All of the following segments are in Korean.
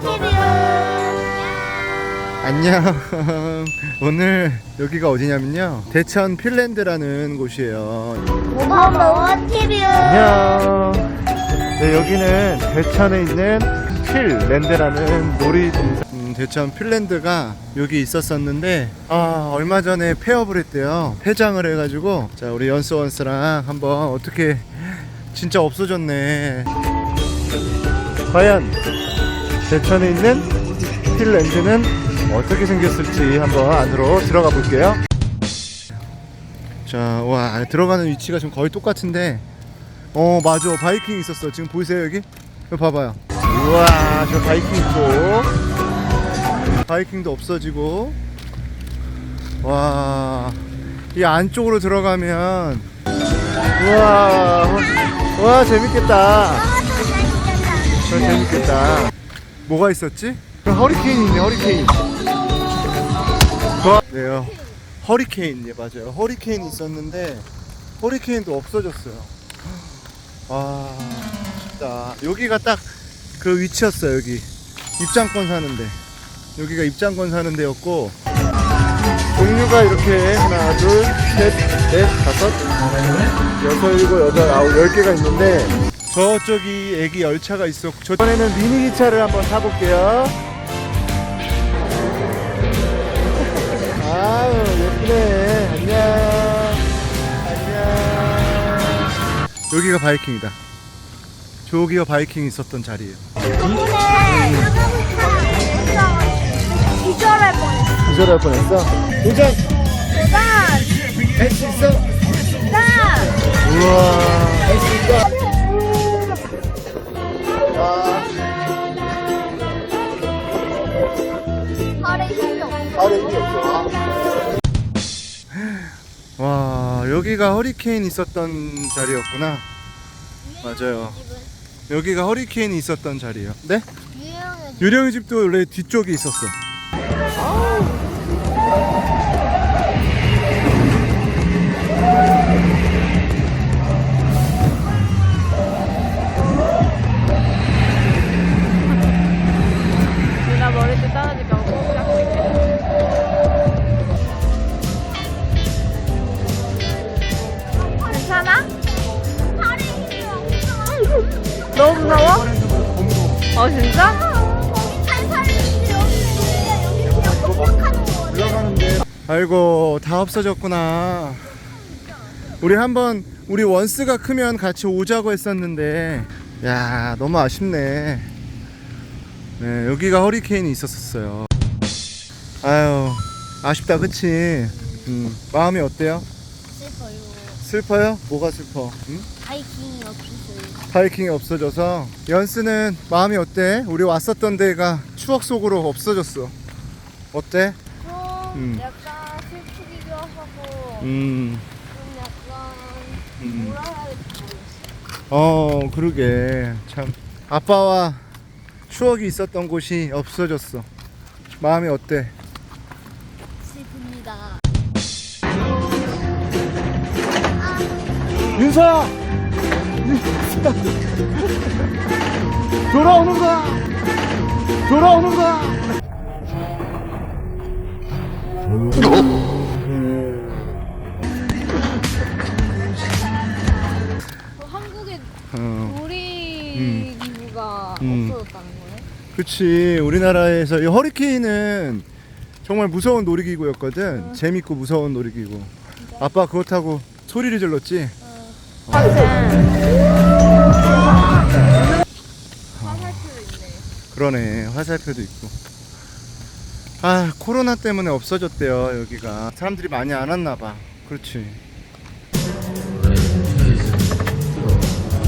TV. 안녕. 오늘 여기가 어디냐면요. 대천 필랜드라는 곳이에요. 모모 TV. 안녕. 네, 여기는 대천에 있는 필랜드라는 놀이동산. 음, 대천 필랜드가 여기 있었었는데 아 얼마 전에 폐업을 했대요. 폐장을 해가지고 자 우리 연스원스랑 한번 어떻게 진짜 없어졌네. 과연 대천에 있는 필랜드는 어떻게 생겼을지 한번 안으로 들어가 볼게요. 자, 와 들어가는 위치가 지금 거의 똑같은데, 어 맞아 바이킹 있었어. 지금 보이세요 여기? 여기 봐봐요. 우와 저 바이킹 있고, 바이킹도 없어지고, 와. 이 안쪽으로 들어가면 우와 와 재밌겠다 저 재밌겠다 뭐가 있었지? 허리케인 있네 허리케인. 와, 네요 허리케인 예 맞아요. 허리케인 있었는데 허리케인도 없어졌어요. 와 진짜. 여기가 딱 그 위치였어요 여기. 입장권 사는데. 여기가 입장권 사는 데였고. 종류가 이렇게 하나 둘 셋 넷 다섯 여섯 일곱 여덟 아홉 열 개가 있는데 저쪽이 애기 열차가 있었고 저 이번에는 미니 기차를 한번 타볼게요. 아유 예쁘네 안녕 안녕 여기가 바이킹이다. 저기가 바이킹 있었던 자리예요. 기절할 뻔했어. 기절할 뻔했어. 도전 난, 할수 있어. 발에 힘이 없어. 아래 힘이 없어. 와 여기가 허리케인 있었던 자리였구나. 맞아요. 여기가 허리케인이 있었던 자리예요. 네? 유형의 유령의 집도 원래 뒤쪽에 있었어. 누나 어 진짜? 아이고 다 없어졌구나. 우리 한번 우리 원스가 크면 같이 오자고 했었는데 야 너무 아쉽네. 네 여기가 허리케인이 있었었어요. 아유 아쉽다 그치? 음, 마음이 어때요? 슬퍼요. 슬퍼요? 뭐가 슬퍼? 응? 바이킹이 없었어요. 바이킹이 없어져서 연스는 마음이 어때? 우리 왔었던 데가 추억 속으로 없어졌어. 어때? 좀 음. 약간 슬프기도 하고 음, 좀 약간 음. 뭐라 해야 될지 모르겠어. 어, 그러게. 참. 아빠와 추억이 있었던 곳이 없어졌어. 마음이 어때? 슬픕니다. 윤서야! 돌아오는 거야! 돌아오는 거야! 그 한국의 어, 놀이 기구가 음. 없어졌다는 거네. 그치. 우리나라에서 이 허리케인은 정말 무서운 놀이기구였거든. 재밌고 무서운 놀이기구. 아빠 그거 타고 소리를 질렀지? 화살표 있네. 그러네 화살표도 있고. 아 코로나 때문에 없어졌대요 여기가. 사람들이 많이 안 왔나 봐. 그렇지.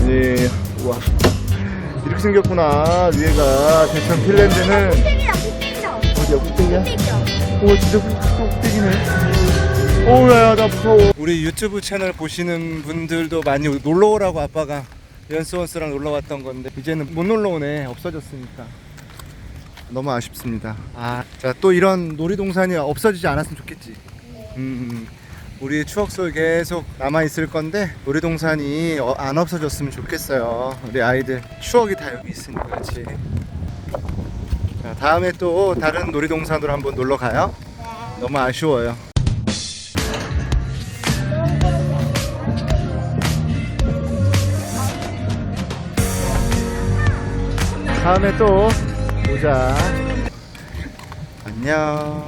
예 우와. 이렇게 생겼구나 위에가. 대천 꼭대기다. 어디야 꼭대기야? 오 진짜 꼭대기네 오야 나 무서워. 우리 유튜브 채널 보시는 분들도 많이 놀러 오라고 아빠가 연스원스랑 놀러 왔던 건데 이제는 못 놀러 오네 없어졌으니까. 너무 아쉽습니다. 아자또 이런 놀이동산이 없어지지 않았으면 좋겠지. 음 우리의 추억 속에 계속 남아 있을 건데 놀이동산이 어, 안 없어졌으면 좋겠어요. 우리 아이들 추억이 다 여기 있으니까 그렇지? 다음에 또 다른 놀이동산으로 한번 놀러 가요. 너무 아쉬워요. 다음에 또 보자. 안녕.